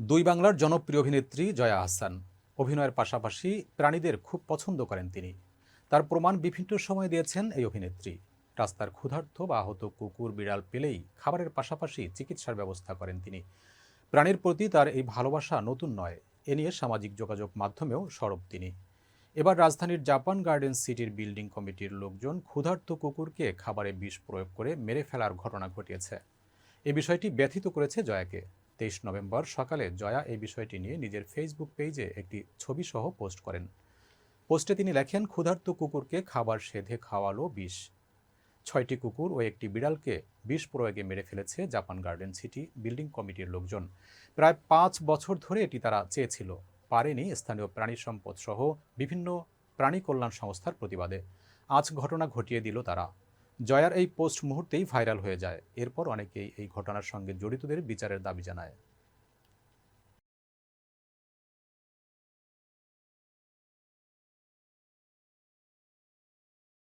দুই বাংলার জনপ্রিয় অভিনেত্রী জয়া আহসান অভিনয়ের পাশাপাশি প্রাণীদের খুব পছন্দ করেন তিনি। তার প্রমাণ বিভিন্ন সময় দিয়েছেন এই অভিনেত্রী। রাস্তার ক্ষুধার্থ বা আহত কুকুর বিড়াল পেলেই খাবারের পাশাপাশি চিকিৎসার ব্যবস্থা করেন তিনি। প্রাণীর প্রতি তার এই ভালোবাসা নতুন নয়, এ নিয়ে সামাজিক যোগাযোগ মাধ্যমেও সরব তিনি। এবার রাজধানীর জাপান গার্ডেন সিটির বিল্ডিং কমিটির লোকজন ক্ষুধার্ত কুকুরকে খাবারে বিষ প্রয়োগ করে মেরে ফেলার ঘটনা ঘটিয়েছে। এ বিষয়টি ব্যথিত করেছে জয়াকে। তেইশ নভেম্বর সকালে জয়া এই বিষয়টি নিয়ে নিজের ফেসবুক পেজে একটি ছবি সহ পোস্ট করেন। পোস্টে তিনি লেখেন, ক্ষুধার্ত কুকুরকে খাবার সেধে খাওয়ালো বিষ। ছয়টি কুকুর ও একটি বিড়ালকে বিষ প্রয়োগে মেরে ফেলেছে জাপান গার্ডেন সিটি বিল্ডিং কমিটির লোকজন। প্রায় পাঁচ বছর ধরে এটি তারা চেয়েছিল। পারেনি স্থানীয় প্রাণী সম্পদ সহ বিভিন্ন প্রাণী কল্যাণ সংস্থার প্রতিবাদে। আজ ঘটনা ঘটিয়ে দিল তারা। জয়ার এই পোস্ট মুহূর্তেই ভাইরাল হয়ে যায়। এরপর অনেকেই এই ঘটনার সঙ্গে জড়িতদের বিচারের দাবি জানায়।